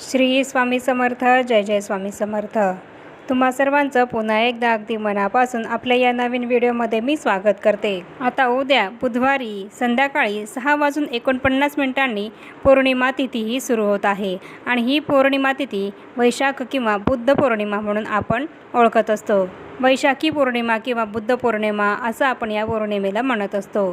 श्री स्वामी समर्थ जय जय स्वामी समर्थ. तुम्हा सर्वांचं पुन्हा एकदा अगदी मनापासून आपल्या या नवीन व्हिडिओमध्ये मी स्वागत करते. आता उद्या बुधवारी संध्याकाळी सहा वाजून एकोणपन्नास मिनिटांनी पौर्णिमा तिथी ही सुरू होत आहे आणि ही पौर्णिमा तिथी वैशाख किंवा बुद्ध पौर्णिमा म्हणून आपण ओळखत असतो. वैशाखी पौर्णिमा किंवा बुद्ध पौर्णिमा असं आपण या पौर्णिमेला म्हणत असतो.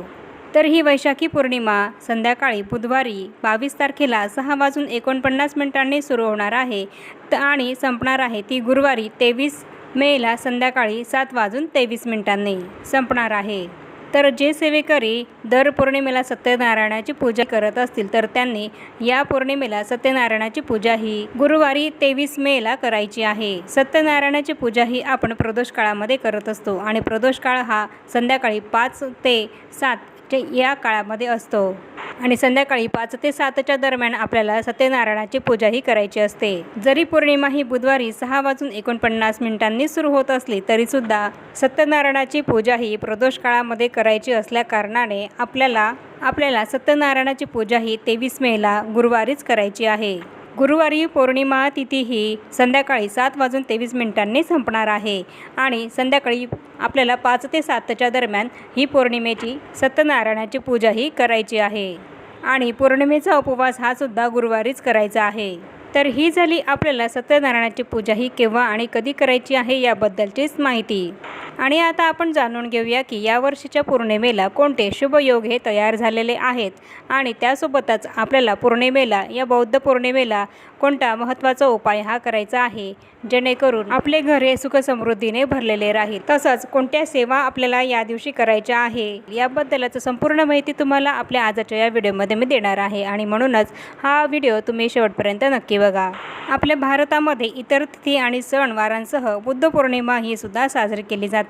तर ही वैशाखी पौर्णिमा संध्याकाळी बुधवारी बावीस तारखेला सहा वाजून एकोणपन्नास मिनिटांनी सुरू होणार आहे. त आणि संपणार आहे ती गुरुवारी तेवीस मेला संध्याकाळी सात वाजून तेवीस मिनिटांनी संपणार आहे. तर जे सेवेकरी दर पौर्णिमेला सत्यनारायणाची पूजा करत असतील तर त्यांनी या पौर्णिमेला सत्यनारायणाची पूजा ही गुरुवारी तेवीस मेला करायची आहे. सत्यनारायणाची पूजा ही आपण प्रदोष काळामध्ये करत असतो आणि प्रदोष काळ हा संध्याकाळी पाच ते सात जे या काळामध्ये असतो. आणि संध्याकाळी पाच ते सातच्या दरम्यान आपल्याला सत्यनारायणाची पूजाही करायची असते. जरी पौर्णिमा ही बुधवारी सहा वाजून एकोणपन्नास मिनिटांनी सुरू होत असली तरीसुद्धा सत्यनारायणाची पूजा ही प्रदोष काळामध्ये करायची असल्याकारणाने आपल्याला आपल्याला सत्यनारायणाची पूजा ही तेवीस मेला गुरुवारीच करायची आहे. गुरुवारी पौर्णिमा तिथी ही संध्याकाळी सात वाजून तेवीस मिनिटांनी संपणार आहे. आणि संध्याकाळी आपल्याला पाच ते सातच्या दरम्यान ही पौर्णिमेची सत्यनारायणाची पूजा ही करायची आहे. आणि पौर्णिमेचा उपवास हा सुद्धा गुरुवारीच करायचा आहे. तर ही झाली आपल्याला सत्यनारायणाची पूजा ही केव्हा आणि कधी करायची आहे याबद्दलचीच माहिती. आणि आता आपण जाणून घेऊया की या वर्षीच्या पौर्णिमेला कोणते शुभयोग हे तयार झालेले आहेत आणि त्यासोबतच आपल्याला पौर्णिमेला या बौद्ध पौर्णिमेला कोणता महत्त्वाचा उपाय हा करायचा आहे जेणेकरून आपले घर हे सुखसमृद्धीने भरलेले राहील. तसंच कोणत्या सेवा आपल्याला या दिवशी करायच्या आहे याबद्दलच संपूर्ण माहिती तुम्हाला आपल्या आजच्या या व्हिडिओमध्ये मी देणार आहे आणि म्हणूनच हा व्हिडिओ तुम्ही शेवटपर्यंत नक्की बघा. आपल्या भारतामध्ये इतर तिथी आणि सण वारांसह बुद्ध पौर्णिमा ही सुद्धा साजरी केली जाते.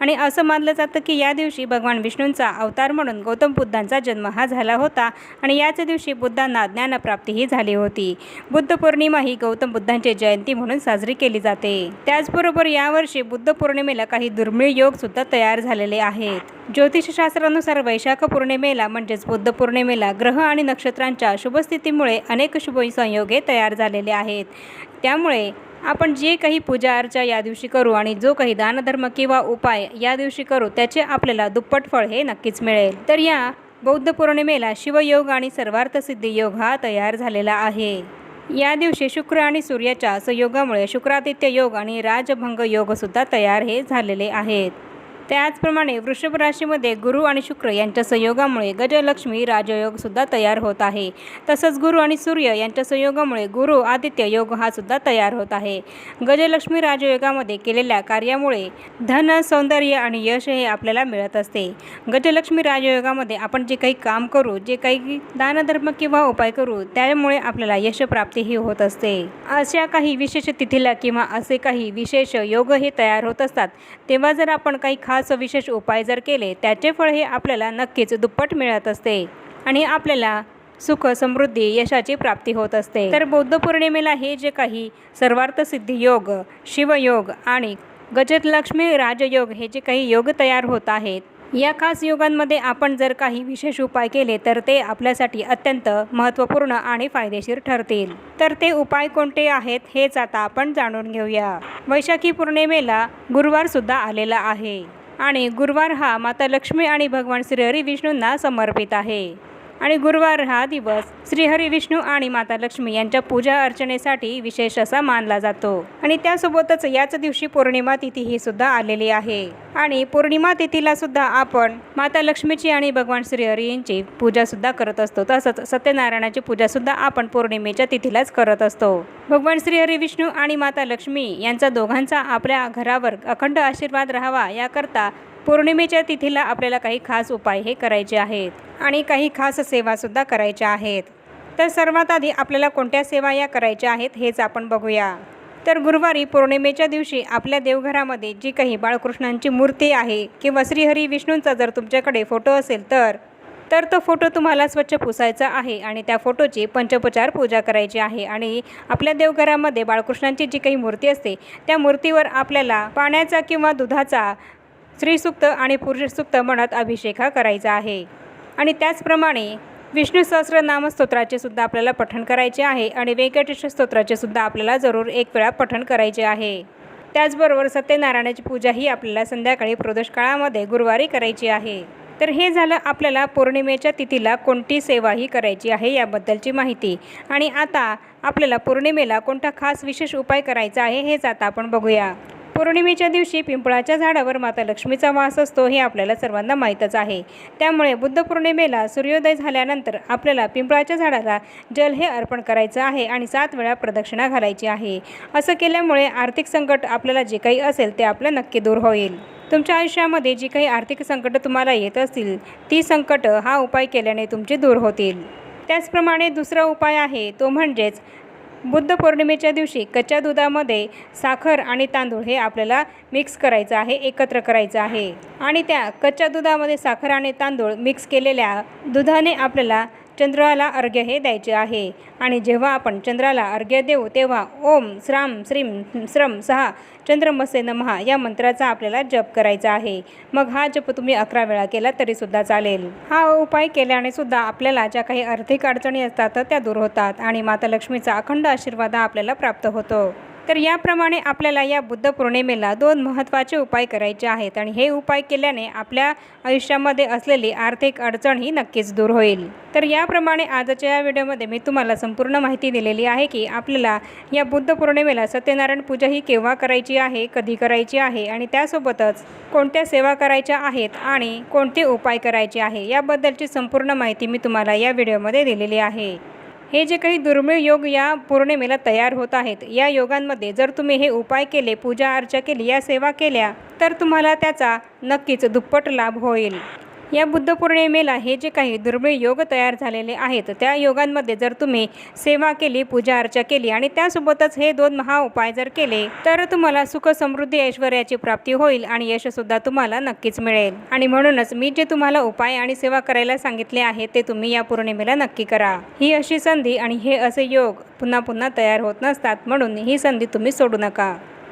आणि असं मानलं जातं की या दिवशी भगवान विष्णूंचा अवतार म्हणून गौतम बुद्धांचा जन्म हा झाला होता आणि याच दिवशी बुद्धांना ज्ञानप्राप्तीही झाली होती. बुद्ध पौर्णिमा ही गौतम बुद्धांची जयंती म्हणून साजरी केली जाते. त्याचबरोबर यावर्षी बुद्ध पौर्णिमेला काही दुर्मिळ योगसुद्धा तयार झालेले आहेत. ज्योतिषशास्त्रानुसार वैशाख पौर्णिमेला म्हणजेच बुद्ध पौर्णिमेला ग्रह आणि नक्षत्रांच्या शुभस्थितीमुळे अनेक शुभ संयोगे तयार झालेले आहेत. त्यामुळे आपण जे काही पूजा अर्चा या दिवशी करू आणि जो काही दानधर्म किंवा उपाय या दिवशी करू त्याचे आपल्याला दुप्पट फळ हे नक्कीच मिळेल. तर या बौद्ध पौर्णिमेला शिवयोग आणि सर्वार्थ सिद्धी योग हा तयार झालेला आहे. या दिवशी शुक्र आणि सूर्याच्या संयोगामुळे शुक्रादित्य योग आणि राजभंग योगसुद्धा तयार हे झालेले आहेत. त्याचप्रमाणे वृषभ राशीमध्ये गुरु आणि शुक्र यांच्या संयोगामुळे गजलक्ष्मी राजयोगसुद्धा तयार होत आहे. तसंच गुरु आणि सूर्य यांच्या संयोगामुळे गुरु आदित्य योग हा सुद्धा तयार होत आहे. गजलक्ष्मी राजयोगामध्ये केलेल्या कार्यामुळे धन सौंदर्य आणि यश हे आपल्याला मिळत असते. गजलक्ष्मी राजयोगामध्ये आपण जे काही काम करू जे काही दानधर्म किंवा उपाय करू त्यामुळे आपल्याला यशप्राप्तीही होत असते. अशा काही विशेष तिथीला किंवा असे काही विशेष योग हे तयार होत असतात तेव्हा जर आपण काही खास विशेष उपाय जर केले त्याचे फळ हे आपल्याला नक्कीच दुप्पट मिळत असते आणि आपल्याला सुख समृद्धी यशाची प्राप्ती होत असते. तर बौद्ध पौर्णिमेला हे जे काही सर्वार्थ सिद्धी योग शिवयोग आणि गजलक्ष्मी राजयोग हे जे काही योग तयार होत आहेत या खास योगांमध्ये आपण जर काही विशेष उपाय केले तर ते आपल्यासाठी अत्यंत महत्त्वपूर्ण आणि फायदेशीर ठरतील. तर ते उपाय कोणते आहेत हेच आता आपण जाणून घेऊया. वैशाखी पौर्णिमेला गुरुवारसुद्धा आलेला आहे. आणि गुरुवार हा माता लक्ष्मी आणि भगवान श्रीहरी विष्णूंना समर्पित आहे. आणि गुरुवार हा दिवस श्रीहरी विष्णू आणि माता लक्ष्मी यांच्या पूजा अर्चनेसाठी विशेष असा मानला जातो. आणि त्यासोबतच याच दिवशी पौर्णिमा तिथी ही सुद्धा आलेली आहे. आणि पौर्णिमा तिथीला सुद्धा आपण माता लक्ष्मीची आणि भगवान श्रीहरी यांची पूजा सुद्धा करत असतो. तसंच सत्यनारायणाची पूजा सुद्धा आपण पौर्णिमेच्या तिथीलाच करत असतो. भगवान श्रीहरी विष्णू आणि माता लक्ष्मी यांचा दोघांचा आपल्या घरावर अखंड आशीर्वाद राहावा याकरता पौर्णिमेच्या तिथीला आपल्याला काही खास उपाय हे करायचे आहेत आणि काही खास सेवासुद्धा करायच्या आहेत. तर सर्वात आधी आपल्याला कोणत्या सेवा या करायच्या आहेत हेच आपण बघूया. तर गुरुवारी पौर्णिमेच्या दिवशी आपल्या देवघरामध्ये जी काही बाळकृष्णांची मूर्ती आहे किंवा श्रीहरी विष्णूंचा जर तुमच्याकडे फोटो असेल तर तर तो फोटो तुम्हाला स्वच्छ पुसायचा आहे आणि त्या फोटोची पंचोपचार पूजा करायची आहे आणि आपल्या देवघरामध्ये बाळकृष्णांची जी काही मूर्ती असते त्या मूर्तीवर आपल्याला पाण्याचा किंवा दुधाचा स्त्रीसुक्त आणि पुरुषसुक्त म्हणत अभिषेक हा करायचा आहे. आणि त्याचप्रमाणे विष्णू सहस्रनाम स्तोत्राचे सुद्धा आपल्याला पठण करायचे आहे आणि व्यंकटेश स्तोत्राचे सुद्धा आपल्याला जरूर एक वेळा पठण करायचे आहे. त्याचबरोबर सत्यनारायणाची पूजा ही आपल्याला संध्याकाळी प्रदोष काळामध्ये गुरुवारी करायची आहे. तर हे झालं आपल्याला पौर्णिमेच्या तिथीला कोणती सेवाही करायची आहे याबद्दलची माहिती. आणि आता आपल्याला पौर्णिमेला कोणता खास विशेष उपाय करायचा आहे हेच आता आपण बघूया. पौर्णिमेच्या दिवशी पिंपळाच्या झाडावर माता लक्ष्मीचा वास असतो हे आपल्याला सर्वांना माहीतच आहे. त्यामुळे बुद्ध पौर्णिमेला सूर्योदय झाल्यानंतर आपल्याला पिंपळाच्या झाडाला जल हे अर्पण करायचं आहे आणि सात वेळा प्रदक्षिणा घालायची आहे. असं केल्यामुळे आर्थिक संकट आपल्याला जे काही असेल ते आपलं नक्की दूर होईल. तुमच्या आयुष्यामध्ये जी काही आर्थिक संकटं तुम्हाला येत असतील ती संकटं हा उपाय केल्याने तुमची दूर होतील. त्याचप्रमाणे दुसरा उपाय आहे तो म्हणजेच बुद्ध पौर्णिमेच्या दिवशी कच्च्या दुधामध्ये साखर आणि तांदूळ हे आपल्याला मिक्स करायचं आहे एकत्र करायचं आहे. आणि त्या कच्च्या दुधामध्ये साखर आणि तांदूळ मिक्स केलेल्या दुधाने आपल्याला चंद्राला अर्घ्य हे द्यायचे आहे. आणि जेव्हा आपण चंद्राला अर्घ्य देऊ तेव्हा ओम श्राम श्रीम श्रम सहा चंद्रमसे नमहा या मंत्राचा आपल्याला जप करायचा आहे. मग हा जप तुम्ही अकरा वेळा केला तरीसुद्धा चालेल. हा उपाय केल्याने सुद्धा आपल्याला ज्या काही आर्थिक अडचणी असतात त्या दूर होतात आणि माता लक्ष्मीचा अखंड आशीर्वाद आपल्याला प्राप्त होतो. तर याप्रमाणे आपल्याला या बुद्ध पौर्णिमेला दोन महत्त्वाचे उपाय करायचे आहेत आणि हे उपाय केल्याने आपल्या आयुष्यामध्ये असलेली आर्थिक अडचण ही नक्कीच दूर होईल. तर याप्रमाणे आजच्या या व्हिडिओमध्ये मी तुम्हाला संपूर्ण माहिती दिलेली आहे की आपल्याला या बुद्ध पौर्णिमेला सत्यनारायण पूजा ही केव्हा करायची आहे कधी करायची आहे आणि त्यासोबतच कोणत्या सेवा करायच्या आहेत आणि कोणते उपाय करायचे आहे याबद्दलची संपूर्ण माहिती मी तुम्हाला या व्हिडिओमध्ये दिलेली आहे. हे जे काही दुर्मिळ योग या पौर्णिमेला तयार होत आहेत या योगांमध्ये जर तुम्ही हे उपाय केले पूजा अर्चा केली या सेवा केल्या तर तुम्हाला त्याचा नक्कीच दुप्पट लाभ होईल. या बुद्ध पौर्णिमेला हे जे काही दुर्मिळ योग तयार झालेले आहेत त्या योगांमध्ये जर तुम्ही सेवा केली पूजा अर्चा केली आणि त्यासोबतच हे दोन महा उपाय जर केले तर तुम्हाला सुख समृद्धी ऐश्वर्याची प्राप्ती होईल आणि यशसुद्धा तुम्हाला नक्कीच मिळेल. आणि म्हणूनच मी जे तुम्हाला उपाय आणि सेवा करायला सांगितले आहे ते तुम्ही या पौर्णिमेला नक्की करा. ही अशी संधी आणि हे असे योग पुन्हा पुन्हा तयार होत नसतात म्हणून ही संधी तुम्ही सोडू नका.